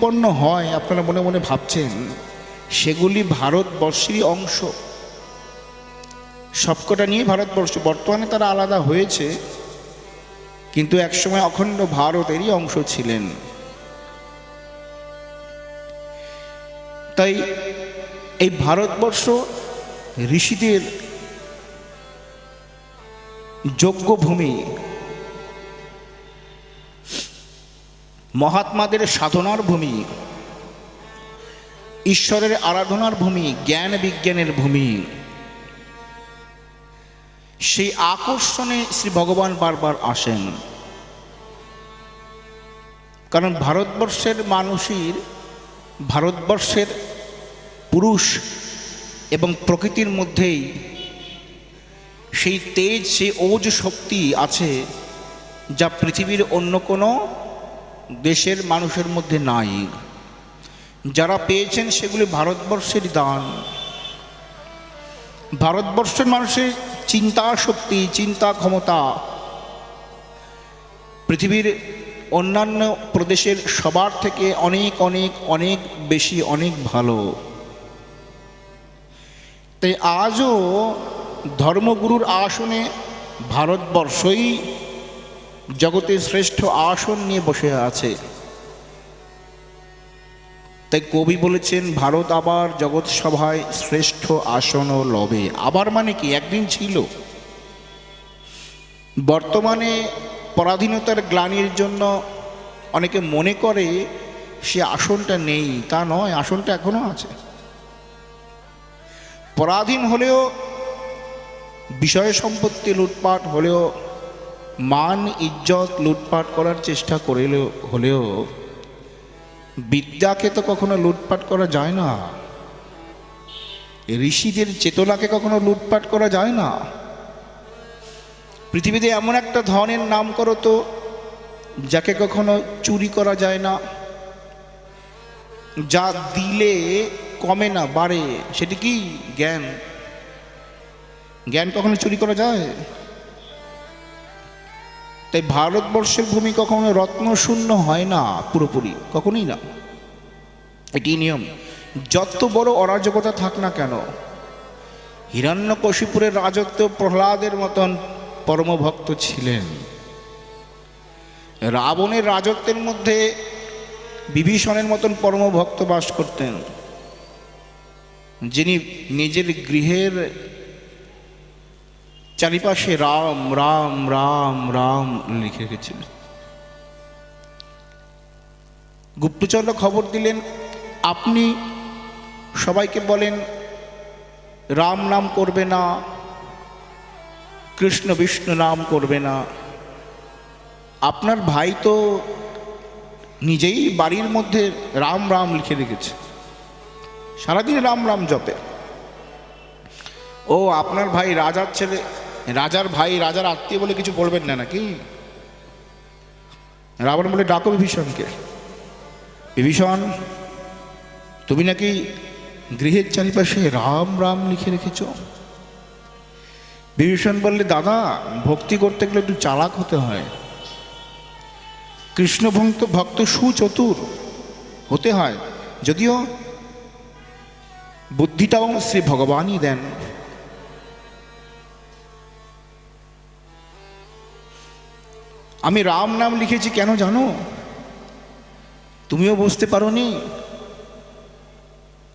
উৎপন্ন হয়, আপনারা মনে মনে ভাবছেন, সেগুলি ভারতবর্ষেরই অংশ। সবকটা নিয়ে ভারতবর্ষ, বর্তমানে তারা আলাদা হয়েছে, কিন্তু একসময় অখণ্ড ভারতেরই অংশ ছিলেন। তাই এই ভারতবর্ষ ঋষিদের যোগ্য ভূমি মহাত্মাদের সাধনার ভূমি। ঈশ্বরের আরাধনার ভূমি, জ্ঞান বিজ্ঞানের ভূমি। সেই আকর্ষণে শ্রী ভগবান বারবার আসেন। কারণ ভারতবর্ষের মানুষের, ভারতবর্ষের পুরুষ এবং প্রকৃতির মধ্যেই সেই তেজ, সেই ওজ শক্তি আছে যা পৃথিবীর অন্য কোনো দেশের মানুষের মধ্যে নাই। যারা পেয়েছেন সেগুলি ভারতবর্ষের দান। ভারতবর্ষের মানুষের চিন্তা শক্তি, চিন্তা ক্ষমতা, পৃথিবীর অন্যান্য প্রদেশের সবার থেকে অনেক অনেক অনেক বেশি, অনেক ভালো। তাই আজও ধর্মগুরুর আসনে ভারতবর্ষই জগতের শ্রেষ্ঠ আসন নিয়ে বসে আছে। তাই কবি বলেছেন, ভারত আবার জগৎ সভায় শ্রেষ্ঠ আসন লবে। আবার মানে কি? একদিন ছিল। বর্তমানে পরাধীনতার গ্লানির জন্য অনেকে মনে করে সে আসনটা নেই। তা নয়, আসনটা এখনও আছে। পরাধীন হলেও, বিষয় সম্পত্তি লুটপাট হলেও মান ইজ্জত লুটপাট করার চেষ্টা করেলেও, হলেও বিদ্যাকে তো কখনো লুটপাট করা যায় না। ঋষিদের চেতনাকে কখনো লুটপাট করা যায় না। পৃথিবীতে এমন একটা ধনের নাম করো তো, যাকে কখনো চুরি করা যায় না। যা দিলে কমে না, বাড়ে, সেটি কি জ্ঞান? জ্ঞান কখনো চুরি করা যায়? তাই ভারতবর্ষের ভূমি কখনো রত্ন শূন্য হয় না, পুরোপুরি, কখনোই না। এটি নিয়ম, যত বড় অরাজকতা থাক না কেন, হিরণ্যকশিপুরের রাজত্ব প্রহ্লাদের মতন পরমভক্ত ছিলেন। রাবণের রাজত্বের মধ্যে বিভীষণের মতন পরমভক্ত বাস করতেন, যিনি নিজের গৃহের চারিপাশে রাম রাম রাম রাম লিখে রেখেছিলেন। গুপ্তচর খবর দিলেন, আপনি সবাইকে বলেন, রাম নাম করবে না, কৃষ্ণ বিষ্ণু নাম করবে না। আপনার ভাই তো নিজেই বাড়ির মধ্যে রাম রাম লিখে রেখেছে। সারাদিন রাম রাম জপে। ও, আপনার ভাই রাজার ছেলে। রাজার ভাই, রাজার আত্মীয় বলে কিছু বলবেন না নাকি? রাবণ বলে ডাকো বিভীষণকে। বিভীষণ, তুমি নাকি গৃহের চারিপাশে রাম রাম লিখে রেখেছ? বিভীষণ বললে, দাদা, ভক্তি করতে গেলে একটু চালাক হতে হয়। কৃষ্ণ ভক্ত ভক্ত সুচতুর হতে হয়। যদিও বুদ্ধিটাও শ্রী ভগবানই দেন। আমি রাম নাম লিখেছি, কেন জানো? তুমিও বুঝতে পারো নি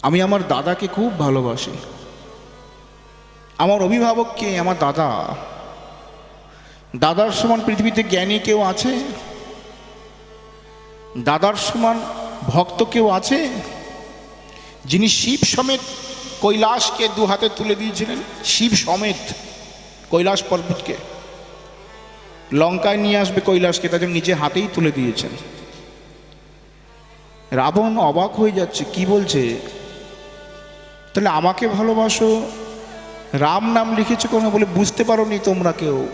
আমি আমার দাদাকে খুব ভালোবাসি। আমার অভিভাবককে আমার দাদা। দাদার সমান পৃথিবীতে জ্ঞানী কেউ আছে? দাদার সমান ভক্ত কেউ আছে? যিনি শিব সমেত কৈলাসকে দু হাতে তুলে দিয়েছিলেন, শিব সমেত কৈলাস পর্বতকে। লঙ্কায় নিয়ে আসবে কৈলাসকে তাদের নিজে হাতেই তুলে দিয়েছেন। রাবণ অবাক হয়ে যাচ্ছে, কি বলছে? তাহলে আমাকে ভালোবাসো? রাম নাম লিখেছে কোনো বলে বুঝতে পারো নি তোমরা কেউ।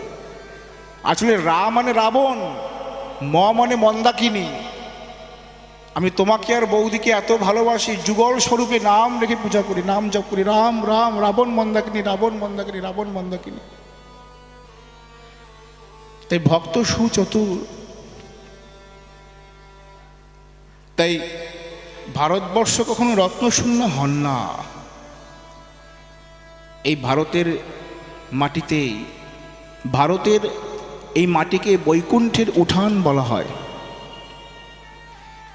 আসলে রা মানে রাবণ, ম মানে মন্দাকিনী। আমি তোমাকে আর বৌদিকে এত ভালোবাসি, যুগল স্বরূপে নাম রেখে পূজা করি, নাম জপ করি, রাম রাম, রাবণ মন্দাকিনী রাবণ মন্দাকিনী রাবণ মন্দাকিনী। তাই ভক্ত সুচতুর। তাই ভারতবর্ষ কখনো রত্নশূন্য হন না। এই ভারতের মাটিতে, ভারতের এই মাটিকে বৈকুণ্ঠের উঠান বলা হয়।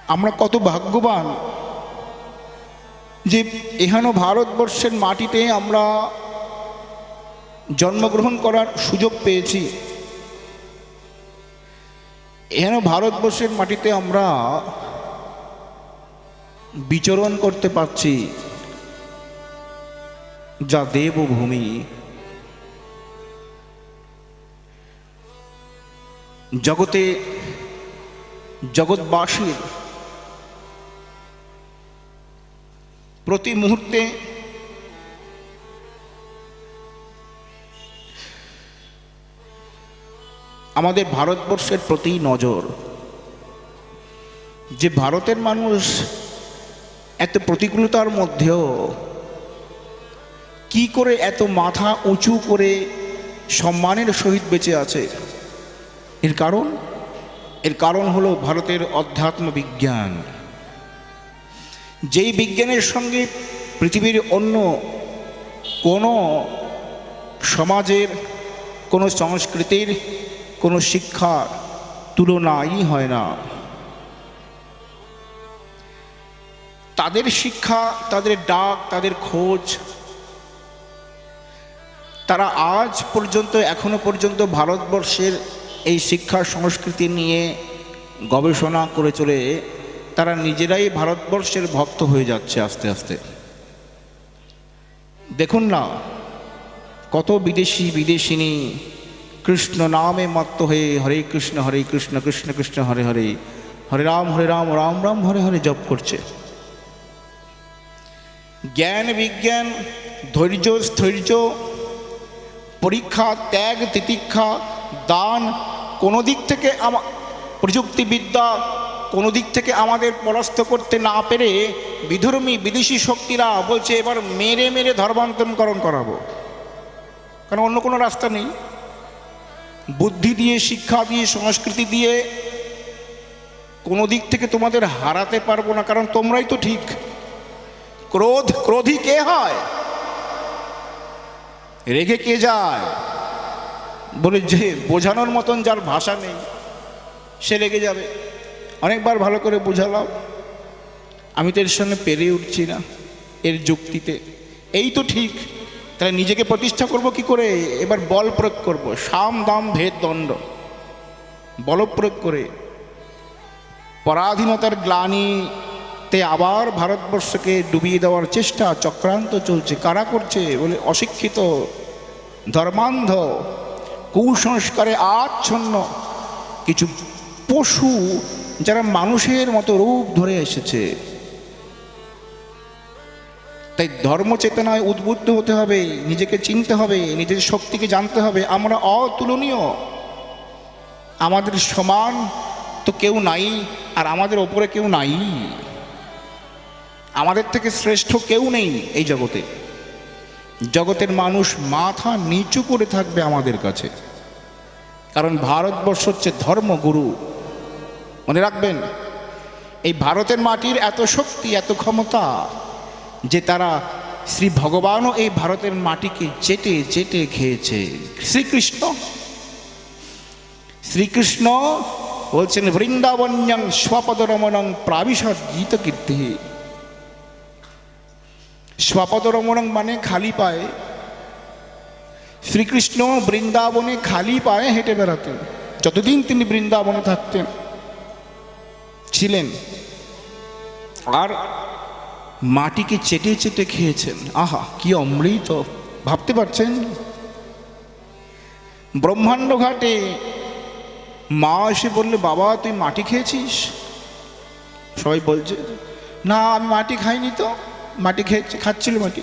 আমরা কত ভাগ্যবান যে এখানে ভারতবর্ষের মাটিতে আমরা জন্মগ্রহণ করার সুযোগ পেয়েছি। এখানে ভারতবর্ষের মাটিতে আমরা বিচরণ করতে পারছি যা দেবভূমি। জগতে জগৎবাসীর প্রতি মুহূর্তে আমাদের ভারতবর্ষের প্রতি নজর। যে ভারতের মানুষ এত প্রতিকূলতার মধ্যেও কি করে এত মাথা উঁচু করে সম্মানের সহিত বেঁচে আছে? এর কারণ? এর কারণ হলো ভারতের অধ্যাত্ম বিজ্ঞান। যেই বিজ্ঞানের সঙ্গে পৃথিবীর অন্য কোনো সমাজের, কোনো সংস্কৃতির কোনো শিক্ষার তুলনাই হয় না। তাদের শিক্ষা, তাদের ডাক, তাদের খোঁজ, তারা আজ পর্যন্ত, এখনও পর্যন্ত ভারতবর্ষের এই শিক্ষা সংস্কৃতি নিয়ে গবেষণা করে চলে তারা নিজেরাই ভারতবর্ষের ভক্ত হয়ে যাচ্ছে আস্তে আস্তে। দেখুন না, কত বিদেশি বিদেশিনী কৃষ্ণ নামে মত্ত হয়ে হরে কৃষ্ণ হরে কৃষ্ণ কৃষ্ণ কৃষ্ণ, হরে হরে। হরে রাম হরে রাম রাম রাম, হরে হরে জপ করছে। জ্ঞান, বিজ্ঞান, ধৈর্য, স্থৈর্য, পরীক্ষা, ত্যাগ, তিতিক্ষা, দান, কোনো দিক থেকে আমা, প্রযুক্তিবিদ্যা, কোনো দিক থেকে আমাদের পরাস্ত করতে না পেরে বিধর্মী, বিদেশি শক্তিরা বলছে, এবার মেরে মেরে ধর্মান্তরকরণ করাবো। কারণ অন্য কোনো রাস্তা নেই। বুদ্ধি দিয়ে, শিক্ষা দিয়ে, সংস্কৃতি দিয়ে কোনো দিক থেকে তোমাদের হারাতে পারব না, কারণ তোমরাই তো ঠিক। ক্রোধ, ক্রোধী কে হয়? রেগে কে যায়? বলে যে, বোঝানোর মতন যার ভাষা নেই, সে রেগে যাবে। অনেকবার ভালো করে বোঝালাম। আমি তো এর সঙ্গে পেরে উঠছি না, এর যুক্তিতে। এই তো ঠিক। তাহলে নিজেকে প্রতিষ্ঠা করব কি করে? এবার বল প্রয়োগ করব। সাম, দাম, ভেদ, দণ্ড। বল প্রয়োগ করে। পরাধীনতার গ্লানিতে আবার ভারতবর্ষকে ডুবিয়ে দেওয়ার চেষ্টা, চক্রান্ত চলছে। কারা করছে বলে অশিক্ষিত ধর্মান্ধ, কুসংস্কারে আচ্ছন্ন কিছু পশু যারা মানুষের মতো রূপ ধরে এসেছে? তাই ধর্মচেতনায় উদ্বুদ্ধ হতে হবে, নিজেকে চিনতে হবে, নিজের শক্তিকে জানতে হবে। আমরা অতুলনীয়। আমাদের সমান তো কেউ নাই, আর আমাদের ওপরে কেউ নাই। আমাদের থেকে শ্রেষ্ঠ কেউ নেই এই জগতে। জগতের মানুষ মাথা নিচু করে থাকবে আমাদের কাছে। কারণ ভারতবর্ষ হচ্ছে ধর্মগুরু। মনে রাখবেন, এই ভারতের মাটির এত শক্তি, এত ক্ষমতা যে তারা শ্রী ভগবানও এই ভারতের মাটিকে চেটে চেটে খেয়েছে। শ্রীকৃষ্ণ। শ্রীকৃষ্ণ বলছেন, বৃন্দাবন্যং স্বপদরমণং প্রাবিশদ গীত কীর্তি স্বপদরমণং মানে খালি পায়ে। শ্রীকৃষ্ণ বৃন্দাবনে খালি পায়ে হেঁটে বেড়াতেন। যতদিন তিনি বৃন্দাবনে থাকতেন, ছিলেন। আর মাটিকে চেটে চেটে খেয়েছেন। আহা, কি অমৃত। ভাবতে পারছেন? ব্রহ্মাণ্ড ঘাটে মা এসে বললে, বাবা, তুই মাটি খেয়েছিস? সবাই বলছে, না, আমি মাটি খাইনি তো। মাটি খেয়েছে, খাচ্ছিল মাটি।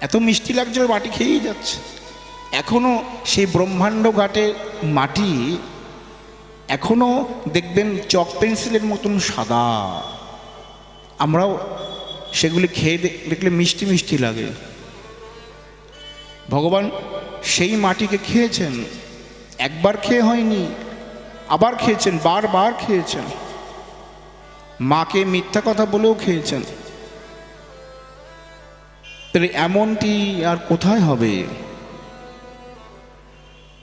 এত মিষ্টি লাগছিল, মাটি খেয়েই যাচ্ছে। এখনও সেই ব্রহ্মাণ্ড ঘাটে মাটি এখনও দেখবেন চক পেন্সিলের মতন সাদা। আমরাও সেগুলি খেয়ে দেখলে মিষ্টি মিষ্টি লাগে। ভগবান সেই মাটিকে খেয়েছেন। একবার খেয়ে হয়নি, আবার খেয়েছেন, বারবার খেয়েছেন। মাকে মিথ্যা কথা বলেও খেয়েছেন। তাহলে এমনটি আর কোথায় হবে?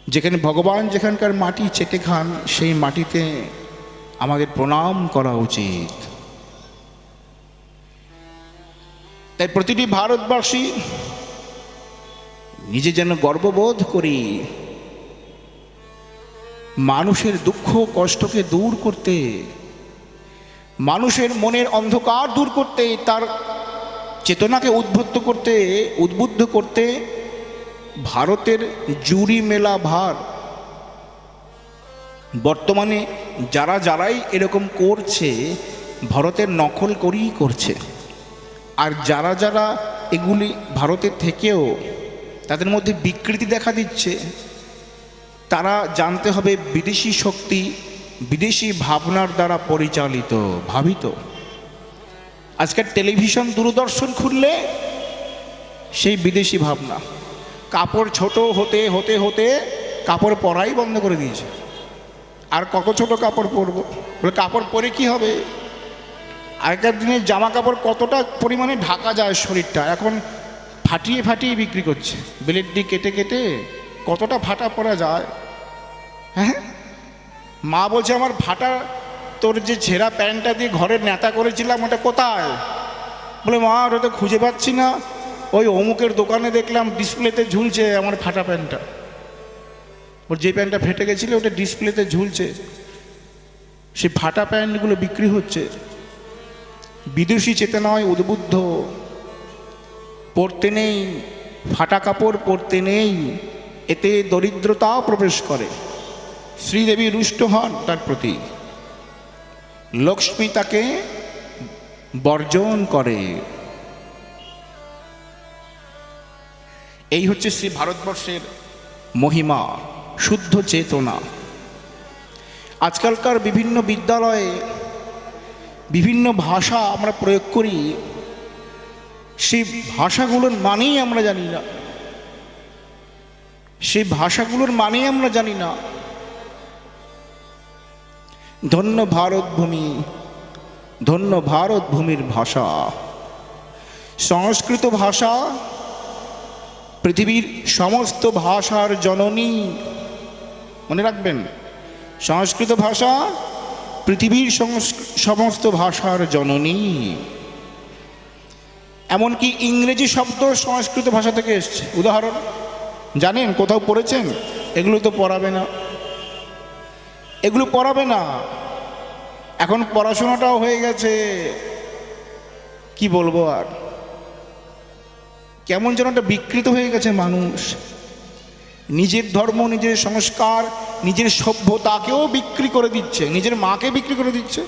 যেখানে ভগবান যেখানকার মাটি চেটে খান, সেই মাটিতে আমাদের প্রণাম করা উচিত। তাই প্রতিটি ভারতবাসী নিজে যেন গর্ববোধ করি, মানুষের দুঃখ কষ্টকে দূর করতে, মানুষের মনের অন্ধকার দূর করতে, তার চেতনাকে উদ্বুদ্ধ করতে উদ্বুদ্ধ করতে ভারতের জুরি মেলা ভার। বর্তমানে যারা যারাই এরকম করছে, ভারতের নকল করেই করছে। আর যারা যারা এগুলি ভারতের থেকেও তাদের মধ্যে বিকৃতি দেখা দিচ্ছে, তারা জানতে হবে বিদেশি শক্তি, বিদেশি ভাবনার দ্বারা পরিচালিত, ভাবিত। আজকের টেলিভিশন দূরদর্শন খুললে সেই বিদেশি ভাবনা। কাপড় ছোট হতে হতে হতে কাপড় পরাই বন্ধ করে দিয়েছে। আর কত ছোট কাপড় পরবো? বলে কাপড় পরে কি হবে? আগেকার দিনে জামা কাপড় কতটা পরিমাণে ঢাকা যায় শরীরটা? এখন ফাটিয়ে ফাটিয়ে বিক্রি করছে। ব্লেড দিয়ে কেটে কেটে কতটা ফাটা পরা যায়? হ্যাঁ? মা বলছে, আমার ফাটা তোর যে ছেঁড়া প্যান্টটা দিয়ে ঘরের নেতা করেছিলাম, ওটা কোথায়? বলে, মা, ওটা তো খুঁজে পাচ্ছি না। ওই অমুকের দোকানে দেখলাম ডিসপ্লেতে ঝুলছে আমার ফাটা প্যান্টটা। ওর যে প্যান্টটা ফেটে গেছিল, ওটা ডিসপ্লেতে ঝুলছে। সেই ফাটা প্যান্টগুলো বিক্রি হচ্ছে। বিদেশি চেতনায় উদ্বুদ্ধ। পড়তে নেই, ফাটা কাপড় পরতে নেই, এতে দরিদ্রতাও প্রবেশ করে। শ্রীদেবী রুষ্ট হন তার প্রতি। লক্ষ্মী তাকে বর্জন করে। এই হচ্ছে শ্রী ভারতবর্ষের মহিমা, শুদ্ধ চেতনা। আজকালকার বিভিন্ন বিদ্যালয়ে বিভিন্ন ভাষা আমরা প্রয়োগ করি, সেই ভাষাগুলোর মানেই আমরা জানি না। সেই ভাষাগুলোর মানেই আমরা জানি না। ধন্য ভারত ভূমি, ধন্য ভারত ভূমির ভাষা। সংস্কৃত ভাষা, পৃথিবীর সমস্ত ভাষার জননী। মনে রাখবেন, সংস্কৃত ভাষা পৃথিবীর সমস্ত ভাষার জননী। এমনকি ইংরেজি শব্দ সংস্কৃত ভাষা থেকে এসছে। উদাহরণ, জানেন কোথাও পড়েছেন? এগুলো তো পড়াবে না। এগুলো পড়াবে না। এখন পড়াশোনাটাও হয়ে গেছে। কি বলব আর? কেমন যেন একটা বিকৃত হয়ে গেছে মানুষ। নিজের ধর্ম, নিজের সংস্কার, নিজের সভ্যতাকেও বিক্রি করে দিচ্ছে, নিজের মাকে বিক্রি করে দিচ্ছে।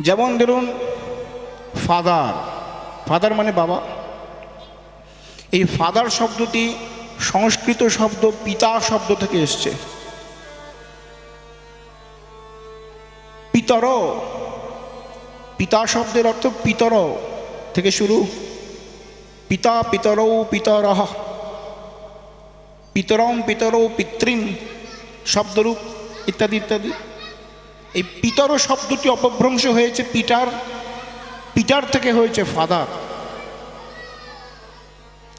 যেমন ধরুন ফাদার ফাদার মানে বাবা। এই ফাদার শব্দটি সংস্কৃত শব্দ, পিতা শব্দ থেকে এসছে। পিতর পিতা শব্দের অর্থ পিতর থেকে শুরু। পিতা পিতরৌ পিতরহ পিতরম পিতরৌ পিতৃম শব্দরূপ ইত্যাদি ইত্যাদি এই পিতর শব্দটি অপভ্রংশ হয়েছে পিটার পিটার থেকে হয়েছে ফাদার।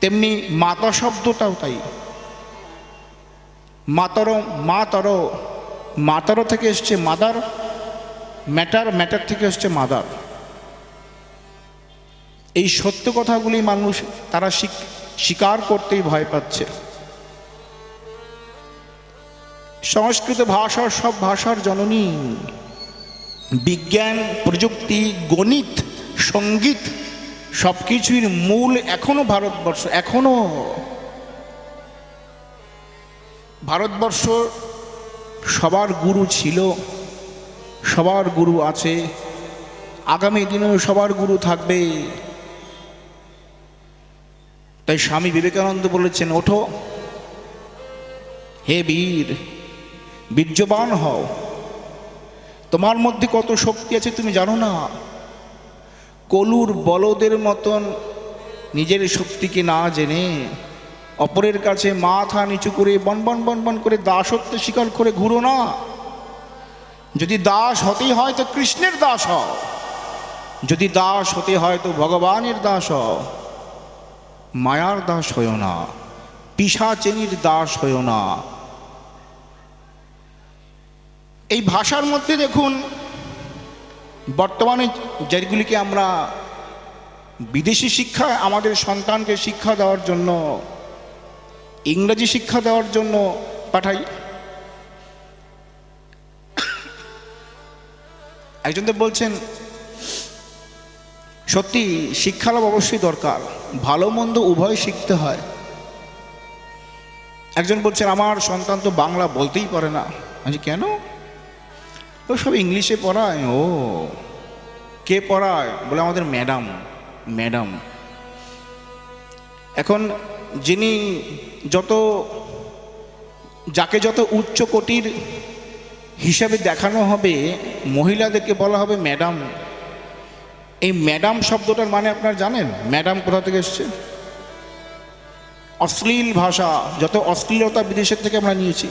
তেমনি মাতা শব্দটাও তাই। মাতর মাতর, মাতার থেকে এসছে মাদার, ম্যাটার ম্যাটার থেকে এসছে মাদার। এই সত্য কথাগুলি মানুষ, তারা স্বীকার করতেই ভয় পাচ্ছে। সংস্কৃত ভাষার সব ভাষার জননী। বিজ্ঞান, প্রযুক্তি, গণিত, সংগীত সব কিছুর মূল এখনও ভারতবর্ষ এখনও ভারতবর্ষ সবার গুরু ছিল, সবার গুরু আছে, আগামী দিনেও সবার গুরু থাকবে। তাই স্বামী বিবেকানন্দ বলেছেন, ওঠো। হে বীর, বীর্যবান হও। তোমার মধ্যে কত শক্তি আছে তুমি জানো না? কলুর বলদের মতন নিজের শক্তিকে না জেনে অপরের কাছে মাথা নিচু করে বন বন বন বন করে দাসত্ব স্বীকার করে ঘুরো না। যদি দাস হতেই হয় তো কৃষ্ণের দাস হও। যদি দাস হতে হয় তো ভগবানের দাস হও। মায়ার দাস হইও না, পিসাচেনির দাস হইও না। এই ভাষার মধ্যে দেখুন, বর্তমানে যেগুলিকে আমরা বিদেশি শিক্ষা আমাদের সন্তানকে শিক্ষা দেওয়ার জন্য, ইংরেজি শিক্ষা দেওয়ার জন্য পাঠাই। একজন তো বলছেন সত্যি, শিক্ষালাভ অবশ্যই দরকার। ভালো মন্দ উভয় শিখতে হয়। একজন বলছেন, আমার সন্তান তো বাংলা বলতেই পারে না। আমি কেন? ও সব ইংলিশে পড়ায়, ও। কে পড়ায়? বলে আমাদের ম্যাডাম ম্যাডাম। এখন যিনি যত, যাকে যত উচ্চ কোটির হিসাবে দেখানো হবে, মহিলাদেরকে বলা হবে ম্যাডাম। এই ম্যাডাম শব্দটার মানে আপনারা জানেন? ম্যাডাম কোথা থেকে এসছে? অশ্লীল ভাষা, যত অশ্লীলতা বিদেশের থেকে আমরা নিয়েছি।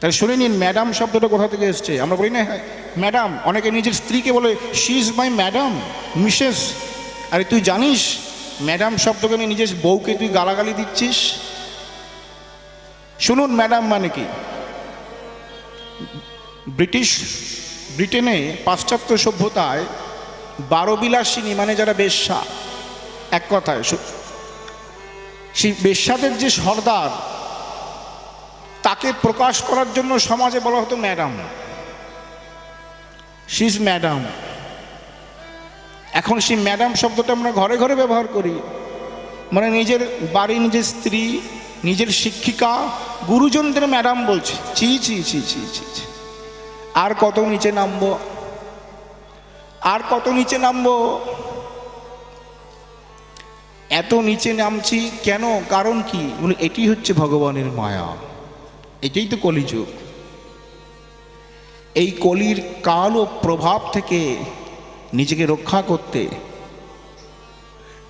তাহলে শুনে নিন ম্যাডাম শব্দটা কোথা থেকে এসছে? আমরা বলি না হ্যাঁ ম্যাডাম অনেকে নিজের স্ত্রীকে বলে she is my madam Mrs আরে তুই জানিস ম্যাডাম শব্দকে নিয়ে নিজের বউকে তুই গালাগালি দিচ্ছিস? শুনুন ম্যাডাম মানে কি? ব্রিটিশ ব্রিটেনে পাশ্চাত্য সভ্যতায় বারো বিলাসিনী মানে যারা বেশ্যা এক কথায় সেই বেশ্যাদের যে সর্দার, তাকে প্রকাশ করার জন্য সমাজে বলা হতো ম্যাডাম। She's madam. এখন সেই ম্যাডাম শব্দটা আমরা ঘরে ঘরে ব্যবহার করি। মানে নিজের বাড়ি, নিজের স্ত্রী, নিজের শিক্ষিকা, গুরুজনদের ম্যাডাম বলছে। চি চি চি চি চি। আর কত নিচে নামবো? আর কত নিচে নামবো? এত নিচে নামছি কেন? কারণ কি? বলে এটি হচ্ছে ভগবানের মায়া। এটাই তো কলিযুগ। এই কলির কাল প্রভাব থেকে নিজেকে রক্ষা করতে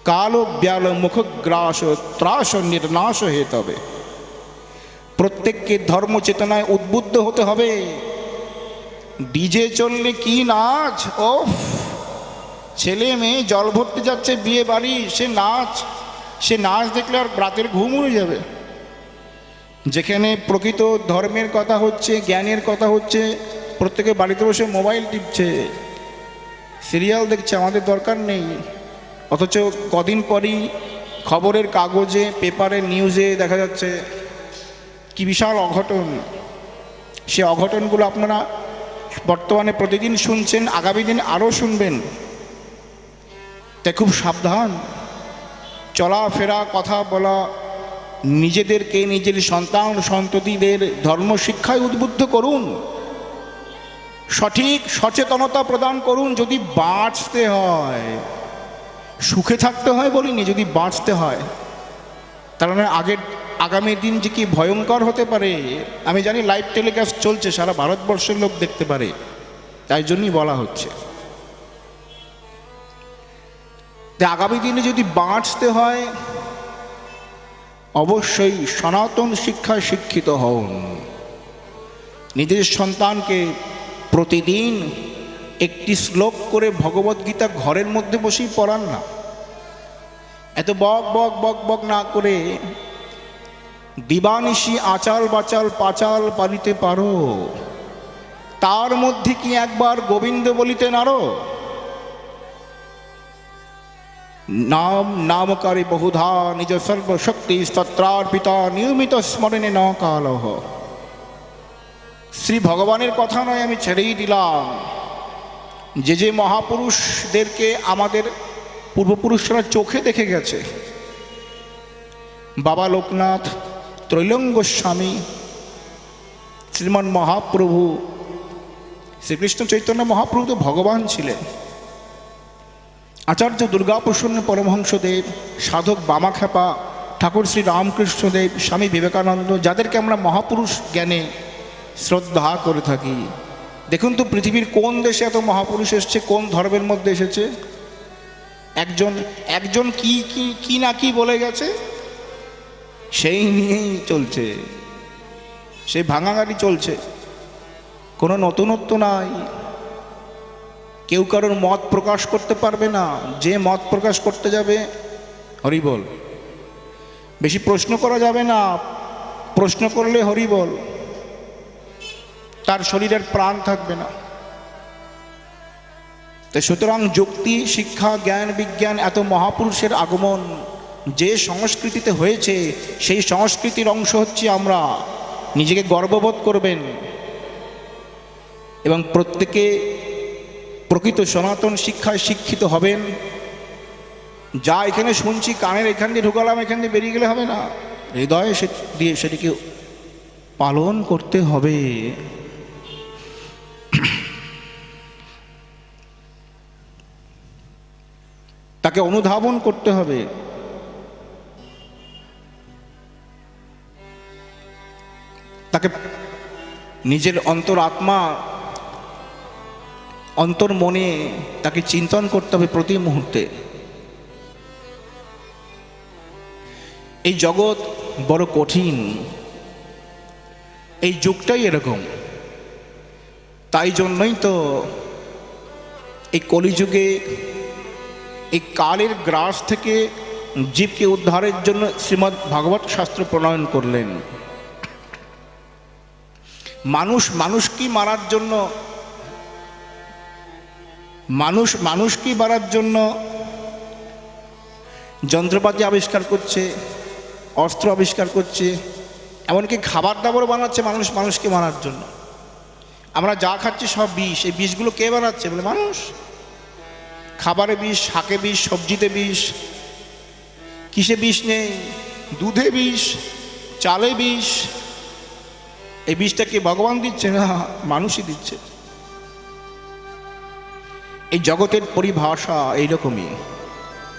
কাল ব্যাল মুখগ্রাস ত্রাস নির্নাশ হয়ে তবে। প্রত্যেককে ধর্ম চেতনায় উদ্বুদ্ধ হতে হবে। ডিজে চললে কি নাচ? ও ছেলে মেয়ে জল ভরতে যাচ্ছে, বিয়ে বাড়ি, সে নাচ। সে নাচ দেখলে আর রাতের ঘুম উড়ে যাবে। যেখানে প্রকৃত ধর্মের কথা হচ্ছে, জ্ঞানের কথা হচ্ছে প্রত্যেকে বাড়িতে বসে মোবাইল টিপছে। সিরিয়াল দেখছে, আমাদের দরকার নেই। অথচ কদিন পরই খবরের কাগজে, পেপারে, নিউজে দেখা যাচ্ছে, কি বিশাল অঘটন। সে অঘটনগুলো আপনারা বর্তমানে প্রতিদিন শুনছেন, আগামী দিন আরও শুনবেন। তাই খুব সাবধান। চলাফেরা, কথা বলা, নিজেদেরকে নিজের সন্তান, সন্ততিদের ধর্ম শিক্ষায় উদ্বুদ্ধ করুন। সঠিক সচেতনতা প্রদান করুন যদি বাঁচতে হয়। সুখে থাকতে হয় বলিনি, যদি বাঁচতে হয়। তার মানে আগের আগামী দিন যে কি ভয়ঙ্কর হতে পারে, আমি জানি লাইভ টেলিকাস্ট চলছে, সারা ভারতবর্ষের লোক দেখতে পারে। তাই জন্যই বলা হচ্ছে। আগামী দিনে যদি বাঁচতে হয়, অবশ্যই সনাতন শিক্ষায় শিক্ষিত হন। নিজের সন্তানকে প্রতিদিন একটি শ্লোক করে ভগবদ্গীতা ঘরের মধ্যে বসেই পড়ান না। এত বক বক বক বক না করে দিবানিশি আচাল বাচাল পাচাল পালিতে পারো। তার মধ্যে কি একবার গোবিন্দ বলিতে আরও? নাম নামকারী বহুধা নিজ সর্বশক্তি স্তত্রার্পিতা নিয়মিত স্মরণে ন কালহ শ্রী ভগবানের কথা নয়, আমি ছেড়েই দিলাম। যে যে মহাপুরুষদেরকে আমাদের পূর্বপুরুষরা চোখে দেখে গেছে। বাবা লোকনাথ ত্রৈলঙ্গ গোস্বামী শ্রীমান মহাপ্রভু, শ্রীকৃষ্ণ চৈতন্য মহাপ্রভু তো ভগবান ছিলেন। আচার্য দুর্গাপ্রসন্ন পরমহংসদেব, সাধক বামাখ্যাপা, ঠাকুর শ্রী রামকৃষ্ণদেব, স্বামী বিবেকানন্দ, যাদেরকে আমরা মহাপুরুষ জ্ঞানে শ্রদ্ধা করে থাকি। দেখুন তো পৃথিবীর কোন দেশে এত মহাপুরুষ এসছে, কোন ধর্মের মধ্যে এসেছে? একজন একজন কি কি কি না কি বলে গেছে? সেই নিয়েই চলছে। সে ভাঙা গাড়ি চলছে। কোনো নতুনত্ব নাই। কেউ কারোর মত প্রকাশ করতে পারবে না। যে মত প্রকাশ করতে যাবে, হরি বল। বেশি প্রশ্ন করা যাবে না। প্রশ্ন করলে হরি বল। তার শরীরের প্রাণ থাকবে না। তো সুতরাং যুক্তি, শিক্ষা, জ্ঞান, বিজ্ঞান এত মহাপুরুষের আগমন। যে সংস্কৃতিতে হয়েছে, সেই সংস্কৃতির অংশ হচ্ছে আমরা। নিজেকে গর্ববোধ করবেন। এবং প্রত্যেকে প্রকৃত সনাতন শিক্ষায় শিক্ষিত হবেন। যা এখানে শুনছি, কানের এখান দিয়ে ঢুকালাম, এখান দিয়ে বেরিয়ে গেলে হবে না। হৃদয়ে সে দিয়ে সেটিকে পালন করতে হবে। তাকে অনুধাবন করতে হবে। তাকে নিজের অন্তর আত্মা, অন্তর মনে তাকে চিন্তন করতে হবে প্রতি মুহূর্তে। এই জগৎ বড় কঠিন। এই যুগটাই এরকম। তাই জন্যই তো এই কলিযুগে এই কালের গ্রাস থেকে জীবকে উদ্ধারের জন্য শ্রীমদ্ ভাগবত শাস্ত্র প্রণয়ন করলেন। মানুষ মানুষকে মারার জন্য? মানুষ মানুষকে মারার জন্য? যন্ত্রপাতি আবিষ্কার করছে, অস্ত্র আবিষ্কার করছে, এমনকি খাবার দাবার বানাচ্ছে মানুষ মানুষকে মারার জন্য? আমরা যা খাচ্ছি সব বিষ, এই বিষগুলো কে বানাচ্ছে? বলে মানুষ। খাবারে বিষ, শাকে বিষ, সবজিতে বিষ, কিসে বিষ নেই? দুধে বিষ, চালে বিষ এই বিষটা কি ভগবান দিচ্ছে না মানুষই দিচ্ছে। এই জগতের পরিভাষা এইরকমই।